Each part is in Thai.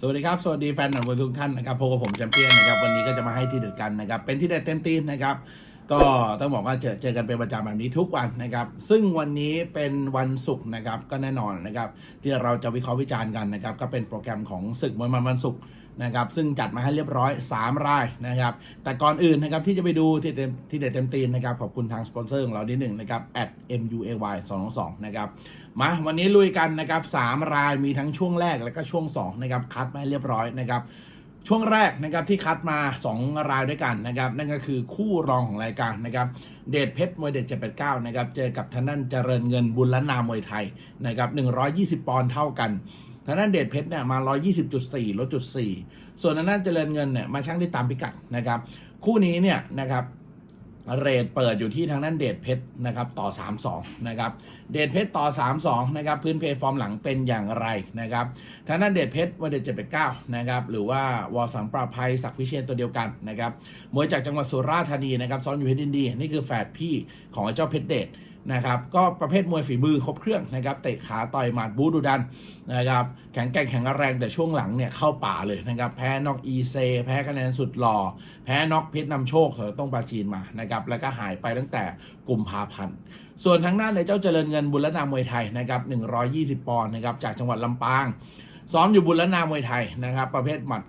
สวัสดีครับ สวัสดีแฟนหนังทุกท่านนะครับพบกับผมแชมเปี้ยนนะครับ วันนี้ก็จะมาให้ที่เด็ดกันนะครับ เป็นที่เด็ดเต็มตีนนะครับ ก็ต้องบอกว่าเจอเจอกันเป็นประจำแบบนี้ทุกวันนะครับ ซึ่งวันนี้เป็นวันศุกร์นะครับก็แน่นอนนะครับ ที่เราจะวิเคราะห์วิจารณ์กันนะครับ ก็เป็นโปรแกรมของศึกมวยมันวันศุกร์นะครับซึ่งจัดมาให้เรียบร้อย 3 รายนะครับ แต่ก่อนอื่นนะครับที่จะไปดูที่เต็มที่เด็ดเต็มตีนนะครับ ขอบคุณทางสปอนเซอร์ของเรานิดหนึ่งนะครับ at muay 2 2นะครับ มาวันนี้ลุยกันนะครับสามรายมีทั้งช่วงแรกและก็ช่วง2นะครับคัดมาให้เรียบร้อยนะครับ ช่วงแรกนะครับที่คัดมา 2 รายด้วยกันนะครับ นั่นก็คือคู่รองของรายการนะครับ เดชเพชรมวยเดชเจ็ดเก้านะครับ เจอกับทางด้นเจริญเงินบุญละนามวยไทยนะครับหนึ่งร้อยยี่สิบปอนด์เท่ากันทางด้นเดชเพชรเนี่ยมา 120.4ลดจุด4ส่วนทางด้นเจริญเงินเนี่ยมาช่างได้ตามพิกัดนะครับ คู่นี้เนี่ยนะครับ เรทเปิดอยู่ที่ทางด้านเดทเพชรนะครับต่อ 3-2นะครับเดทเพชรต่อ 3-2นะครับพื้นเพย์ฟอร์มหลังเป็นอย่างไรนะครับทางด้านเดทเพชรวันเดทเจ็ดแปดเก้านะครับหรือว่าวอลสังปราภัยศักดิ์วิเชียนตัวเดียวกันนะครับมวยจากจังหวัดสุราษฎร์ธานีนะครับซ้อมอยู่เพชรดินดี นี่คือแฝดพี่ของไอ้เจ้าเพชรเดท นะครับก็ประเภทมวยฝีมือครบเครื่องนะครับเตะขาต่อยหมัดบูดูดันนะครับแข็งแกร่งแข็งแรงแต่ช่วงหลังเนี่ยเข้าป่าเลยนะครับแพ้นอกอีเซ แพ้คะแนนสุดหล่อ แพ้นอกเพชรนำโชคเถอต้องปาจีนมานะครับแล้วก็หายไปตั้งแต่กุมภาพันธ์ส่วนทางด้านในเจ้าเจริญเงินบุญละนามมวยไทยนะครับ120 ปอนด์นะครับจากจังหวัดลำปาง ซ้อมอยู่บุญละนามวยไทยนะครับ ประเภทหมัด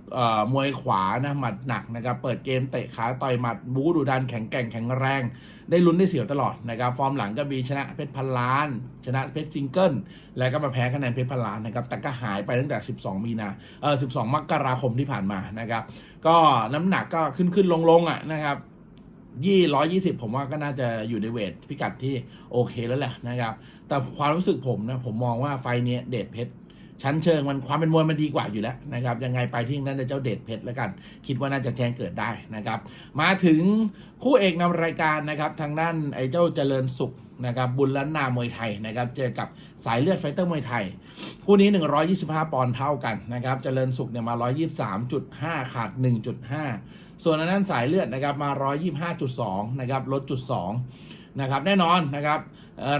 มวยขวานะหมัดหนักนะครับเปิดเกมเตะขาต่อยหมัดบูดูดันแข็งแกร่งแข็งแรง ได้ลุ้นได้เสียวตลอดนะครับฟอร์มหลังก็มีชนะเพชรพันล้าน ชนะเพชรซิงเกิลแล้วก็มาแพ้คะแนนเพชรพันล้านนะครับแต่ก็หายไปตั้งแต่ 12 มีนาเออ12 มกราคมที่ผ่านมานะครับก็น้ำหนักก็ขึ้นขึ้นลงลงอะนะครับยี่ร้อยยี่สิบผมว่าก็น่าจะอยู่ในเวทพิกัดที่โอเคแล้วแหละนะครับ แต่ความรู้สึกผมนะผมมองว่าไฟเนี้ยเดชเพชร ชั้นเชิงมันความเป็นมวยมันดีกว่าอยู่แล้วนะครับยังไงไปที่นั่นเจ้าเดชเพชรแล้วกัน คิดว่าน่าจะแจ้งเกิดได้นะครับ มาถึงคู่เอกนำรายการนะครับ ทางด้านไอ้เจ้าเจริญสุขนะครับบุญล้านนามวยไทยนะครับเจอกับสายเลือดไฟเตอร์มวยไทย คู่นี้ 125 ปอนด์เท่ากันนะครับเจริญสุขเนี่ยมา 123.5 ขาด 1.5 ส่วนทางด้านสายเลือดนะครับมา 125.2 นะครับลดจุด2 นะครับแน่นอนนะครับ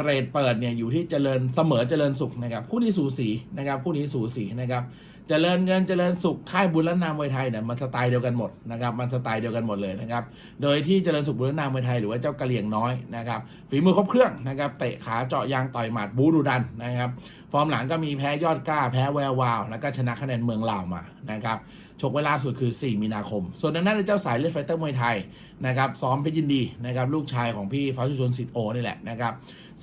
เรทเปิดเนี่ยอยู่ที่เจริญเสมอเจริญสุขนะครับคู่นี้สูสีนะครับคู่นี้สูสีนะครับเจริญเงินเจริญสุขค่ายบุญและนามมวยไทยเนี่ยมันสไตล์เดียวกันหมดนะครับมันสไตล์เดียวกันหมดเลยนะครับโดยที่เจริญสุขบุญและนามมวยไทยหรือว่าเจ้ากะเหลี่ยงน้อยนะครับฝีมือครบเครื่องนะครับเตะขาเจาะยางต่อยหมัดบูดูดันนะครับ ฟอร์มหลังก็มีแพ้ยอดกล้าแพ้แวววาว แล้วก็ชนะคะแนนเมืองลาวมานะครับชกเวลาสุดคือ 4 มีนาคม ส่วนทางด้านเจ้าสายเลือดไฟเตอร์มวยไทยนะครับซ้อมเพชรยินดีนะครับลูกชายของพี่ฟ้าชุชนสิทธิโอนี่แหละนะครับ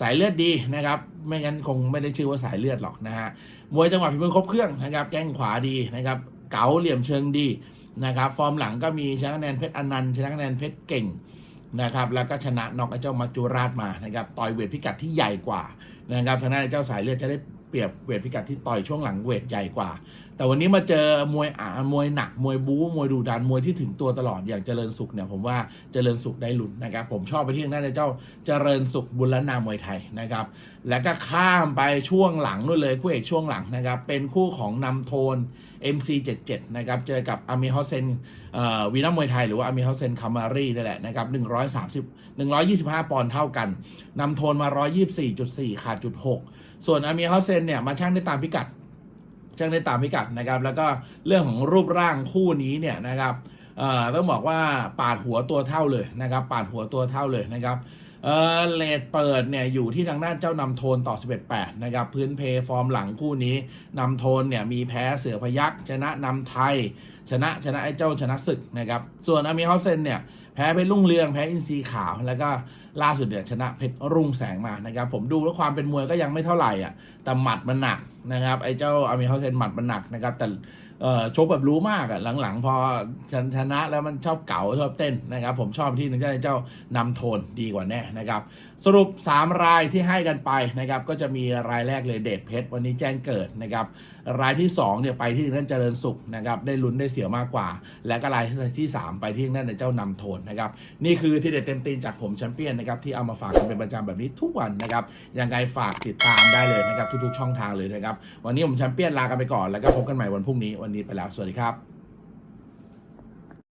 สายเลือดดีนะครับไม่งั้นคงไม่ได้ชื่อว่าสายเลือดหรอกนะฮะมวยจังหวะฝีมือครบเครื่องนะครับแก้งขวาดีนะครับเก๋าเหลี่ยมเชิงดีนะครับฟอร์มหลังก็มีชนะคะแนนเพชรอนันต์ชนะคะแนนเพชรเก่งนะครับแล้วก็ชนะน็อกไอ้เจ้ามาจูราชมานะครับต่อยเวทพิกัดที่ใหญ่กว่า นะครับทางด้านเจ้าสายเลือดจะได้เปรียบเวทพิกัดที่ต่อยช่วงหลังเวทใหญ่กว่า แต่วันนี้มาเจอมวยอ่ามวยหนักมวยบู๊มวยดูดันมวยที่ถึงตัวตลอดอย่างเจริญสุขเนี่ยผมว่าเจริญสุขได้ลุ้นนะครับผมชอบไปที่ทางด้านเจ้าเจริญสุขบุญละนามวยไทยนะครับแล้วก็ข้ามไปช่วงหลังนู่นเลยคู่เอกช่วงหลังนะครับเป็นคู่ของนำโทน MC77 นะครับเจอกับอามิฮอเซนวีนัมมวยไทยหรือว่าอามิฮอเซนคามารีนี่แหละนะครับ130 125 ปอนด์เท่ากันนำโทนมา 124.4 ขาด8.6 ส่วนอามิฮอสเซนเนี่ยมาช่างได้ตามพิกัดช่างได้ตามพิกัดนะครับ แล้วก็เรื่องของรูปร่างคู่นี้เนี่ยนะครับต้องบอกว่าปาดหัวตัวเท่าเลยนะครับ ปาดหัวตัวเท่าเลยนะครับ เออเลดเปิดเนี่ยอยู่ที่ทางด้านเจ้านำโทนต่อ 11-8 นะครับ พื้นเพย์ฟอร์มหลังคู่นี้นำโทนเนี่ยมีแพ้เสือพยักชนะนำไทย ชนะชนะไอ้เจ้าชนะศึกนะครับ ส่วนอามีเฮาเซนเนี่ยแพ้เพชรรุ่งเรืองแพ้อินซีขาว แล้วก็ล่าสุดเนี่ยชนะเพชรรุ่งแสงมานะครับ ผมดูแล้วความเป็นมวยก็ยังไม่เท่าไหร่อะแต่หมัดมันหนักนะครับไอ้เจ้าอามีเฮาเซนหมัดมันหนักนะครับแต่ เอ่อชกแบบรู้มากอะหลังๆ พอชชนะแล้วมันชอบเก๋าชอบเต้นนะครับ ผมชอบที่นึ่งเจ้าเจ้านำโทนดีกว่าแน่นะครับ สรุป 3 รายที่ให้กันไปนะครับ ก็จะมีรายแรกเลยเดชเพชรวันนี้แจ้งเกิดนะครับ รายที่2เนี่ยไปที่นั่นเจริญสุขนะครับ ได้ลุ้นได้เสียวมากกว่า และก็รายที่ 3 ไปที่นั่นเจ้านำโทนนะครับ นี่คือที่เด็ดเต็มตีนจากผมแชมเปี้ยนนะครับที่เอามาฝากกันเป็นประจำแบบนี้ทุกวันนะครับยังไงฝากติดตามได้เลยนะครับทุกๆ ช่องทางเลยนะครับ วันนี้ผมแชมเปี้ยนลากันไปก่อนแล้วก็พบกันใหม่วันพรุ่งนี้วันวันนี้ไปแล้ว สวัสดีครับ